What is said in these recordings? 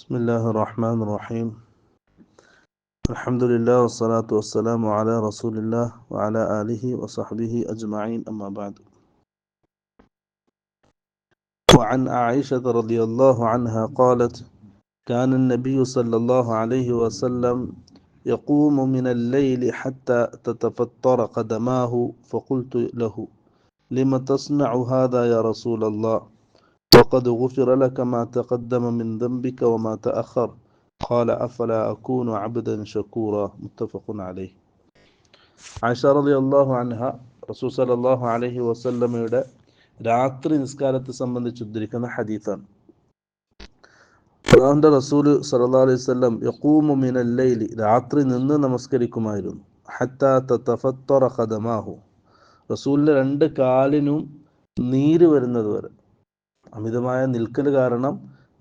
بسم الله الرحمن الرحيم. الحمد لله والصلاة والسلام على رسول الله وعلى آله وصحبه أجمعين. أما بعد. وعن عائشة رضي الله عنها قالت كان النبي صلى الله عليه وسلم يقوم من الليل حتى تتفطر قدماه فقلت له لم تصنع هذا يا رسول الله؟ وقد غفر لك ما تقدم من ذنبك وما تأخر قال أفلا أكون عبدا شكورا متفق عليه ആയിഷ റളി അള്ളാഹു അൻഹ റസൂൽ സല്ലല്ലാഹു അലൈഹി വസല്ലമയുടെ രാത്രി നിസ്കാരത്തെ സംബന്ധിച്ച് ഉദ്ധരിക്കുന്ന ഹദീസാണ് അള്ളാഹുന്റെ റസൂല് സല്ലല്ലാഹു അലൈഹി വസല്ലം യഖൂമു മിനൽ ലൈലി രാത്രി നിന്ന് നമസ്കരിക്കുമായിരുന്നു ഹത്താ തതഫത്തറ ഖദമാഹു റസൂലിന്റെ രണ്ട് കാലിനും നീര് വരുന്നത് വരെ അമിതമായ നിൽക്കൽ കാരണം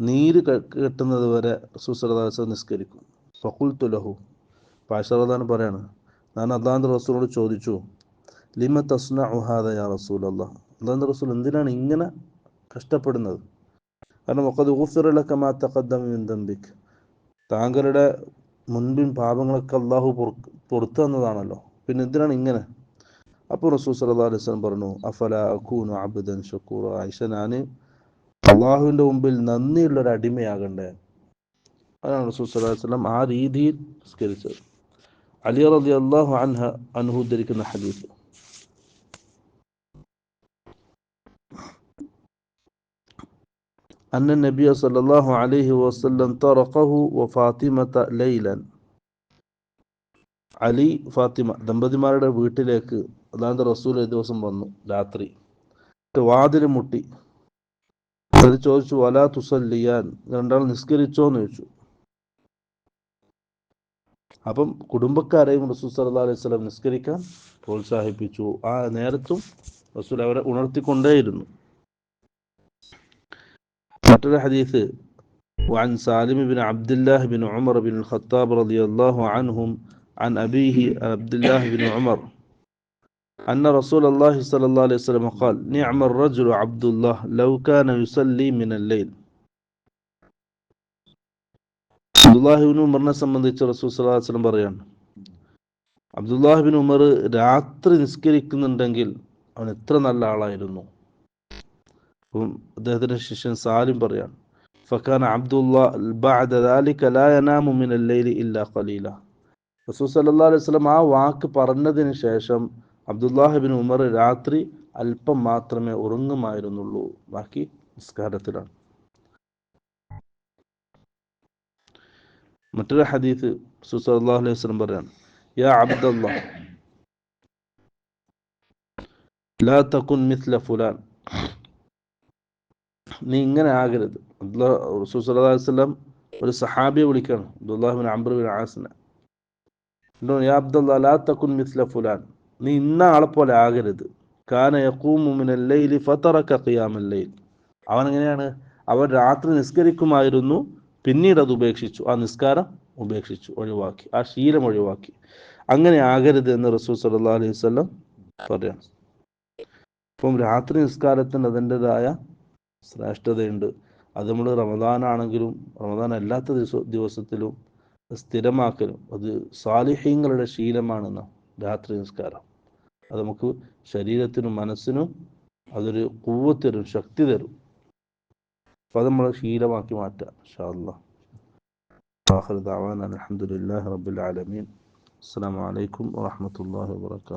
നീര് കെട്ടുന്നത് വരെ സുസ്രദാസ നിസ്കരിക്കും. ഫഹുൽ തുലഹു പാഷറദാൻ പറയാണ് ഞാൻ അള്ളാഹുന്റെ റസൂലോട് ചോദിച്ചു ലിമ തസ്ന ഉഹാദ യാ റസൂൽ അള്ളാഹ് അള്ളാഹുന്റെ റസൂൽ എന്തിനാണ് ഇങ്ങനെ കഷ്ടപ്പെടുന്നത്? കാരണം ഒക്കത് ഊഫിറലൊക്കെ മാ തഖദ്ദമ മിൻ ദംബിക്. താങ്കളുടെ മുൻപിൻ പാപങ്ങളൊക്കെ അള്ളാഹു പുറത്തു തന്നതാണല്ലോ. പിന്നെ എന്തിനാണ് ഇങ്ങനെ? അപ്പോൾ റസൂൽ സല്ലല്ലാഹു അലൈഹി വസല്ലം പറഞ്ഞു അഫല അകൂനു അബ്ദൻ ഷക്കൂറ? ആയിഷ ഞാൻ അള്ളാഹുവിൻ്റെ മുമ്പിൽ നന്ദിയുള്ള ഒരു അടിമയാകണ്ടേ അതാണ് റസൂൽ സല്ലല്ലാഹു അലൈഹി വസല്ലം ആ രീതിയിൽ നിസ്കരിച്ചത് അലി റളി അള്ളാഹു അൻഹ അൻഹു ഉദ്ധരിക്കുന്ന ഹദീസ് أن النبي صلى الله عليه وسلم طرقه وفاطمة ليلا അലി ഫാത്തിമ ദമ്പതിമാരുടെ വീട്ടിലേക്ക് അതാണ്ട് റസൂൽ ഒരു ദിവസം വന്നു രാത്രി വാതിൽ മുട്ടി അത് ചോദിച്ചു വലാ തുസല്ലിയാൻ രണ്ടാൾ നിസ്കരിച്ചോ എന്ന് ചോദിച്ചു അപ്പം കുടുംബക്കാരെയും റസൂൽ സല്ലാ അലൈഹി സ്വലം നിസ്കരിക്കാൻ പ്രോത്സാഹിപ്പിച്ചു ആ നേരത്തും റസൂൽ അവരെ ഉണർത്തിക്കൊണ്ടേയിരുന്നു മറ്റൊരു ഹദീസ് وعن سالم بن عبد الله بن عمر بن الخطاب رضي الله عنهم عن أبيه عبد الله بن عمر أن رسول الله صلى الله عليه وسلم قال نعم الرجل عبد الله لو كان يصلي من الليل അബ്ദുല്ലാഹിബിൻ ഉമറിനെ സംബന്ധിച്ച് റസൂൽ സല്ലല്ലാഹു അലൈഹി വസല്ലം പറയാണ് അബ്ദുല്ലാഹിബിൻ ഉമർ രാത്രി നിസ്കരിക്കുന്നുണ്ടെങ്കിൽ അവൻ എത്ര നല്ല ആളായിരുന്നു അപ്പം അദ്ദേഹത്തിന്റെ ശിഷ്യൻ സാലിം പറയാണ് ഫക്കാൻ അബ്ദുല്ലാ ബഅദ ذلك لا ينام من الليل إلا قليلا റസൂൽ സല്ലല്ലാഹു അലൈഹി വസല്ലം ആ വാക്ക് പറഞ്ഞതിന് ശേഷം അബ്ദുല്ലാഹിബിൻ ഉമർ രാത്രി അല്പം മാത്രമേ ഉറങ്ങുമായിരുന്നുള്ളൂ. ബാക്കി നിസ്കാരത്തിലാണ്. മറ്റൊരു ഹദീസ് റസൂൽ സല്ലല്ലാഹു അലൈഹി വസല്ലം പറയാണ് യാ അബ്ദുല്ലാ ലാ തകുൻ മിസ്ല ഫുലാൻ. നീ ഇങ്ങനെ ആകരുത്. സല്ലല്ലാഹു അലൈഹി ഒരു സഹാബിയെ വിളിക്കണം അബ്ദുല്ലാഹിബിൻ അംബ്ര ബിൻ ആസിനെ യാ അബ്ദല്ലാ ലാ തകുൻ മിസ്ല ഫുലാൻ. നീ ഇന്ന ആളെ പോലെ ആകരുത്. കാന ലൈലി ഫതറക ഖിയാമൽ അവൻ എങ്ങനെയാണ്? അവൻ രാത്രി നിസ്കരിക്കുമായിരുന്നു പിന്നീട് അത് ഉപേക്ഷിച്ചു. ആ നിസ്കാരം ഉപേക്ഷിച്ചു ഒഴിവാക്കി. ആ ശീലം ഒഴിവാക്കി. അങ്ങനെ ആകരുത് എന്ന് റസൂൽ സല്ലാ അലൈഹി വല്ലം പറയാണ് ഇപ്പം രാത്രി നിസ്കാരത്തിന് അതിന്റെതായ ശ്രേഷ്ഠതയുണ്ട്. അത് നമ്മൾ റമദാനാണെങ്കിലും റമദാൻ അല്ലാത്ത ദിവസ ദിവസത്തിലും സ്ഥിരമാക്കലും. അത് സാലിഹ്യങ്ങളുടെ ശീലമാണെന്ന് രാത്രി നിസ്കാരം. അത് നമുക്ക് ശരീരത്തിനും മനസ്സിനും അതൊരു കൂവത്ത് തരും ശക്തി തരും. അപ്പം അത് നമ്മൾ ശീലമാക്കി മാറ്റാം അലഹമുല്ലാ റബുലാലമീൻ അസ്സാം വലൈക്കും വാഹമത്തല്ലാ വാത്തു